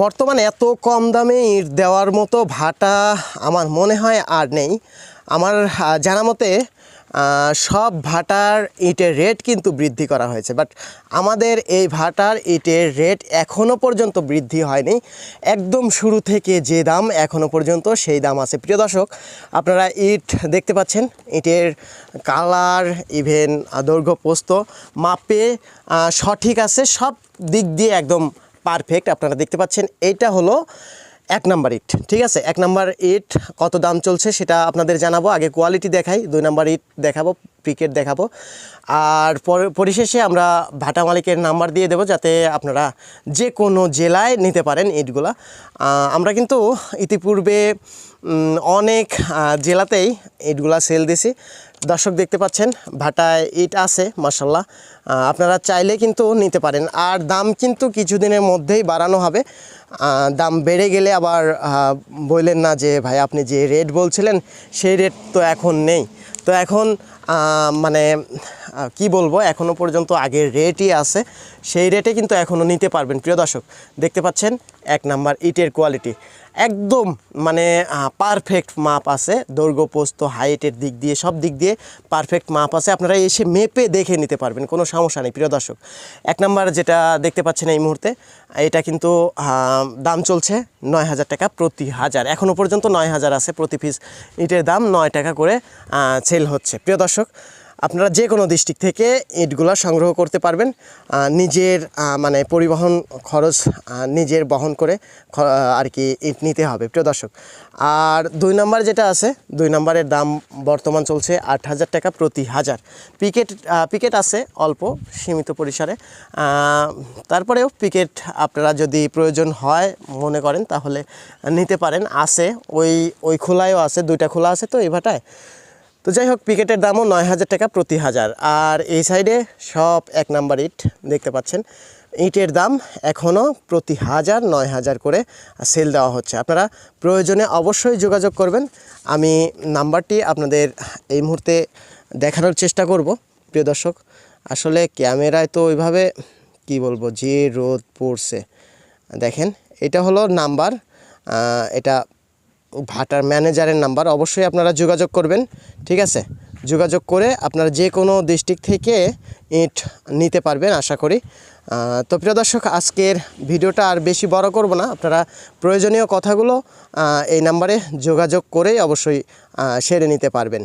বর্তমানে এত কম দামে ইট দেওয়ার মতো ভাটা আমার মনে হয় আর নেই। আমার জানা মতে সব ভাটার ইটের রেট কিন্তু বৃদ্ধি করা হয়েছে। বাট আমাদের এই ভাটার ইটের রেট এখনও পর্যন্ত বৃদ্ধি হয়নি। একদম শুরু থেকে যে দাম এখনও পর্যন্ত সেই দাম আছে। প্রিয় দর্শক, আপনারা ইট দেখতে পাচ্ছেন, ইটের কালার, ইভেন দৈর্ঘ্য, পোস্ত, মাপে সঠিক আছে। সব দিক দিয়ে একদম পারফেক্ট আপনারা দেখতে পাচ্ছেন, এইটা হলো এক নাম্বার ইট, ঠিক আছে? এক নাম্বার ইট কত দাম চলছে সেটা আপনাদের জানাব, আগে কোয়ালিটি দেখাই, দুই নাম্বার ইট দেখাবো ক্রিকেট দেখাবো। আর পরে, পরিশেষে আমরা ভাটা মালিকের নাম্বার দিয়ে দেবো যাতে আপনারা যে কোনো জেলায় নিতে পারেন ইটগুলা। আমরা কিন্তু ইতিপূর্বে অনেক জেলাতেই ইটগুলা সেল দিছি দর্শক দেখতে পাচ্ছেন, ভাটায় ইট আছে মাসাল্লাহ আপনারা চাইলে কিন্তু নিতে পারেন। আর দাম কিন্তু কিছুদিনের মধ্যেই বাড়ানো হবে। দাম বেড়ে গেলে আবার বললেন না যে, ভাই, আপনি যে রেট বলছিলেন, সেই রেট তো এখন নেই। তো এখন মানে কি বলব এখনও পর্যন্ত আগের রেটই আছে। সেই রেটে কিন্তু এখনও নিতে পারবেন। প্রিয় দর্শক, দেখতে পাচ্ছেন, এক নাম্বার ইটের কোয়ালিটি একদম মানে পারফেক্ট মাপ আছে। দৈর্ঘ্য, পোস্ত হাইটের দিক দিয়ে, সব দিক দিয়ে পারফেক্ট মাপ আছে। আপনারা এসে মেপে দেখে নিতে পারবেন, কোনো সমস্যা নেই, প্রিয় দর্শক। এক নাম্বার যেটা দেখতে পাচ্ছেন এই মুহূর্তে, এটা কিন্তু দাম চলছে নয় হাজার টাকা প্রতি হাজার। এখনও পর্যন্ত নয় হাজার আছে প্রতি পিস ইটের দাম, নয় টাকা করে সেল হচ্ছে। প্রিয় দর্শক আপনারা যে কোনো ডিস্ট্রিক্ট থেকে ইটগুলো সংগ্রহ করতে পারবেন। নিজের মানে পরিবহন খরচ নিজের বহন করে আর কি ইট নিতে হবে, প্রিয় দর্শক। আর দুই নাম্বার যেটা আছে, দুই নাম্বারের দাম বর্তমান চলছে আট হাজার টাকা প্রতি হাজার। পিকেট পিকেট আছে অল্প, সীমিত পরিসরে। তারপরেও পিকেট আপনারা যদি প্রয়োজন হয়, মনে করেন, তাহলে নিতে পারেন। আছে ওই ওই খোলায়ও আছে, দুইটা খোলা আছে তো এই ভাটায়। তো যাই হোক, পিকেটের দামও নয় হাজার টাকা প্রতি হাজার। আর এই সাইডে সব এক নাম্বার ইট দেখতে পাচ্ছেন। ইটের দাম এখনও প্রতি হাজার নয় হাজার করে সেল দেওয়া হচ্ছে। আপনারা প্রয়োজনে অবশ্যই যোগাযোগ করবেন। আমি নাম্বারটি আপনাদের এই মুহূর্তে দেখানোর চেষ্টা করব। প্রিয় দর্শক, আসলে ক্যামেরায় তো ওইভাবে, কি বলব, যে রোদ পড়ছে। দেখেন, এটা হলো নাম্বার। এটা ভাটার ম্যানেজারের নাম্বার অবশ্যই আপনারা যোগাযোগ করবেন, ঠিক আছে? যোগাযোগ করে আপনারা যে কোনো ডিস্ট্রিক্ট থেকে ইট নিতে পারবেন, আশা করি। তো প্রিয় দর্শক, আজকের ভিডিওটা আর বেশি বড় করব না। আপনারা প্রয়োজনীয় কথাগুলো এই নাম্বারে যোগাযোগ করেই অবশ্যই সেরে নিতে পারবেন।